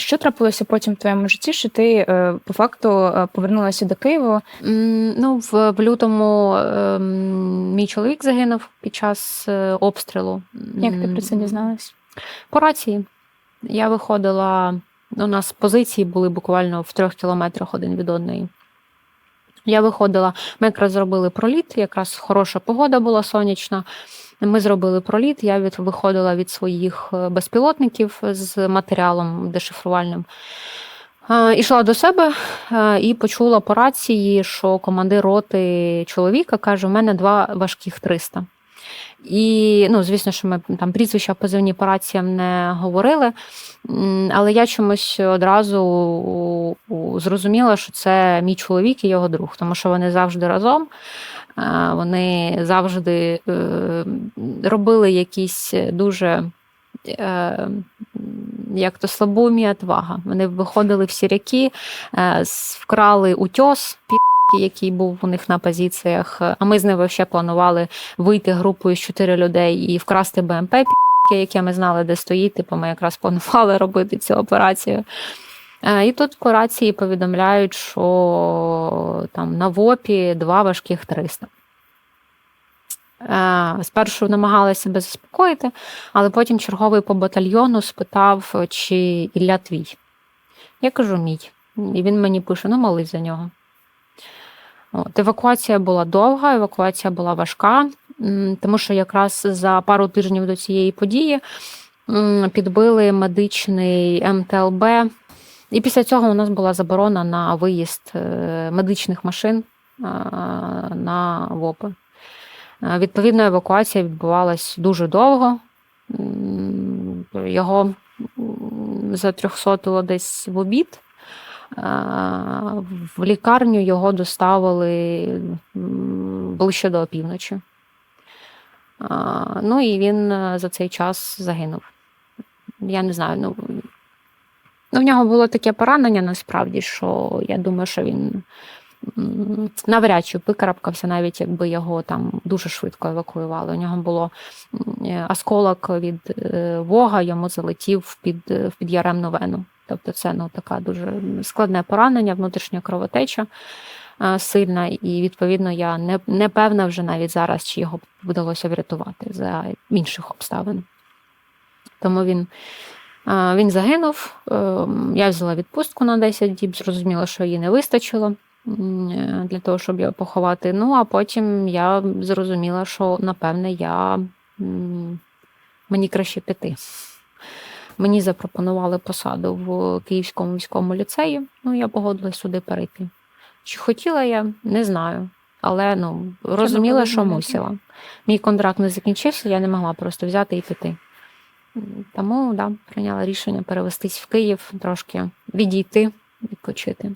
Що трапилося потім в твоєму житті, що ти е, по факту е, повернулася до Києва? Ну, в, лютому ем, мій чоловік загинув під час е, обстрілу. Як ти про це дізналась? По рації. Я виходила, у нас позиції були буквально в трьох кілометрах один від одної. Я виходила, ми якраз зробили проліт, якраз хороша погода була сонячна. Ми зробили проліт. Я від, виходила від своїх е, безпілотників з матеріалом дешифрувальним. Ішла до себе е, і почула по рації, що командир роти чоловіка каже: у мене два важких 300. І, ну, звісно, що ми там прізвища позивні по раціям не говорили, але я чомусь одразу зрозуміла, що це мій чоловік і його друг, тому що вони завжди разом. Вони завжди е, робили якісь дуже. е, Як то слабоумі отвага. Вони виходили в сіряки, е, вкрали утьос, пі***ки, який був у них на позиціях. А ми з ними ще планували вийти групою з чотири людей і вкрасти БМП, яке ми знали, де стоїть. Типу, ми якраз планували робити цю операцію. Е, І тут по рації повідомляють, що там на ВОПі два важких 300. Е, Спершу намагалася себе заспокоїти, але потім черговий по батальйону спитав, чи Ілля твій. Я кажу, мій. І він мені пише: ну, молись за нього. От, евакуація була довга, евакуація була важка, тому що якраз за пару тижнів до цієї події підбили медичний МТЛБ. І після цього у нас була заборона на виїзд е, медичних машин е, на ВОПи. Е, Відповідно, евакуація відбувалась дуже довго. Його м, затрьохсотило десь в обід. В лікарню його доставили ближче до опівночі. Ну і він е, за цей час загинув. Я не знаю, ну, ну в нього було таке поранення насправді, що я думаю, що він навряд чи викарабкався, навіть якби його там дуже швидко евакуювали. У нього було е, осколок від е, вога, йому залетів в під, в під'яремну вену. Тобто це ну, така дуже складне поранення, внутрішня кровотеча сильна, і відповідно я не, не певна вже навіть зараз, чи його вдалося врятувати за інших обставин. Тому він, він загинув. Е, Я взяла відпустку на 10 діб, зрозуміла, що її не вистачило е, для того, щоб його поховати. Ну, а потім я зрозуміла, що напевне я мені краще піти. Мені запропонували посаду в Київському міському ліцеї. Ну, я погодилась сюди перейти. Чи хотіла я, не знаю. Але ну, розуміла, що мусила. Мій контракт не закінчився, я не могла просто взяти і піти. Тому да, прийняла рішення перевестись в Київ, трошки відійти, відпочити.